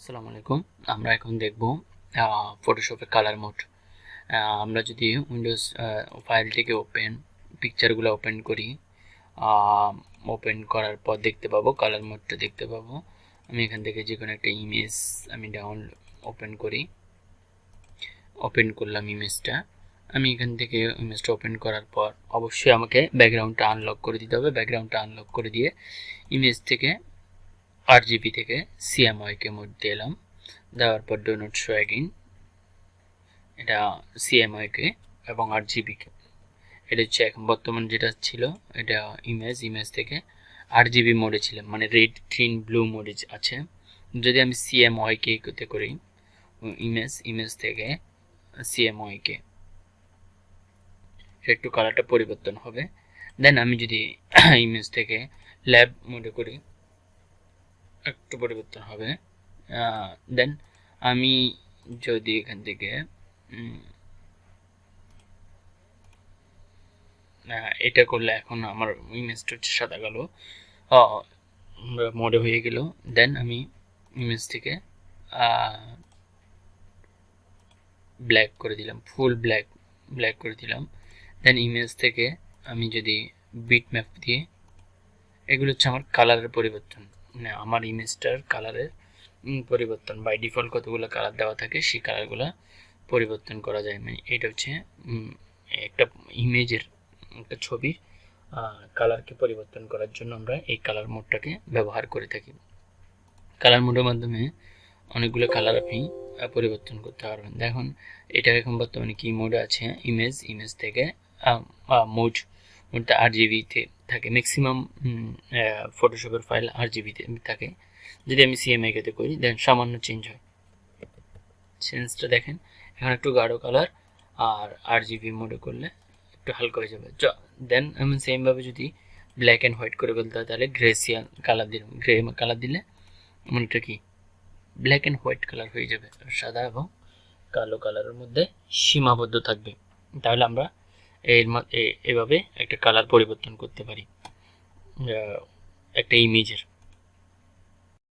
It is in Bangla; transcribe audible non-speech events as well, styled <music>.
আসসালামু আলাইকুম। আমরা এখন দেখব ফটোশপে কালার মোড আমরা যদি উইন্ডোজ ফাইলটিকে ওপেন পিকচারগুলো ওপেন করি ওপেন করার পর দেখতে পাবো কালার মোডটা দেখতে পাবো। আমি এখান থেকে যে কোনো একটা ইমেজ আমি ডাউন ওপেন করি। ওপেন করলাম ইমেজটা আমি এখান থেকে ইমেজটা ওপেন করার পর অবশ্যই আমাকে ব্যাকগ্রাউন্ডটা আনলক করে দিতে হবে। ব্যাকগ্রাউন্ডটা আনলক করে দিয়ে ইমেজ থেকে আট জিবি থেকে সিএমওয়াইকে মধ্যে এলাম। দেওয়ার পর ডো নট শো অ্যাগিন এটা সিএমওয়াইকে এবং আট জিবিকে এটা হচ্ছে এখন বর্তমান যেটা ছিল, এটা ইমেজ ইমেজ থেকে আট জিবি মোডে ছিলাম মানে রেড গ্রিন ব্লু মোডে আছে। যদি আমি সিএমওয়াইকে করতে করি ইমেজ ইমেজ থেকে সিএমওয়াইকে একটু কালারটা পরিবর্তন হবে। দেন আমি যদি <coughs> ইমেজ থেকে ল্যাব মোডে করি একটু পরিবর্তন হবে। দেন আমি যদি এখান থেকে এটা করলে এখন আমার ইমেজটা হচ্ছে সাদা কালো। মোডে হয়ে গেল। দেন আমি ইমেজ থেকে ব্ল্যাক করে দিলাম ফুল ব্ল্যাক ব্ল্যাক করে দিলাম। দেন ইমেজ থেকে আমি যদি বিট ম্যাপ দিয়ে, এগুলো হচ্ছে আমার কালারের পরিবর্তন। আমার ইমেজটার কালারের পরিবর্তন বাই ডিফল্ট কতগুলো কালার দেওয়া থাকে, সেই কালারগুলো পরিবর্তন করা যায়। মানে এটা হচ্ছে একটা ইমেজের একটা ছবির কালারকে পরিবর্তন করার জন্য আমরা এই কালার মোডটাকে ব্যবহার করে থাকি। কালার মোডের মাধ্যমে অনেকগুলো কালার আপনি পরিবর্তন করতে পারবেন। দেখুন, এটা এখন বর্তমানে কি মোডে আছে? ইমেজ ইমেজ থেকে মোড মোডটা আর জিবিতে থাকে ম্যাক্সিমাম ফটোশপের ফাইল আর জিবিতে থাকে। যদি আমি সিএমআইকেতে করি দেন সামান্য চেঞ্জ হয়। চেঞ্জটা দেখেন, এখন একটু গাঢ় কালার আর আট জিবি মোডে করলে একটু হালকা হয়ে যাবে। দেন আমি সেমভাবে যদি ব্ল্যাক অ্যান্ড হোয়াইট করে বলতে হয় তাহলে গ্রেসিয়ান কালার দিলাম। গ্রে কালার দিলে এমনটা কি? ব্ল্যাক অ্যান্ড হোয়াইট কালার হয়ে যাবে। সাদা এবং কালো কালারের মধ্যে সীমাবদ্ধ থাকবে। তাহলে আমরা এর এভাবে একটা কালার পরিবর্তন করতে পারি। একটা ইমেজের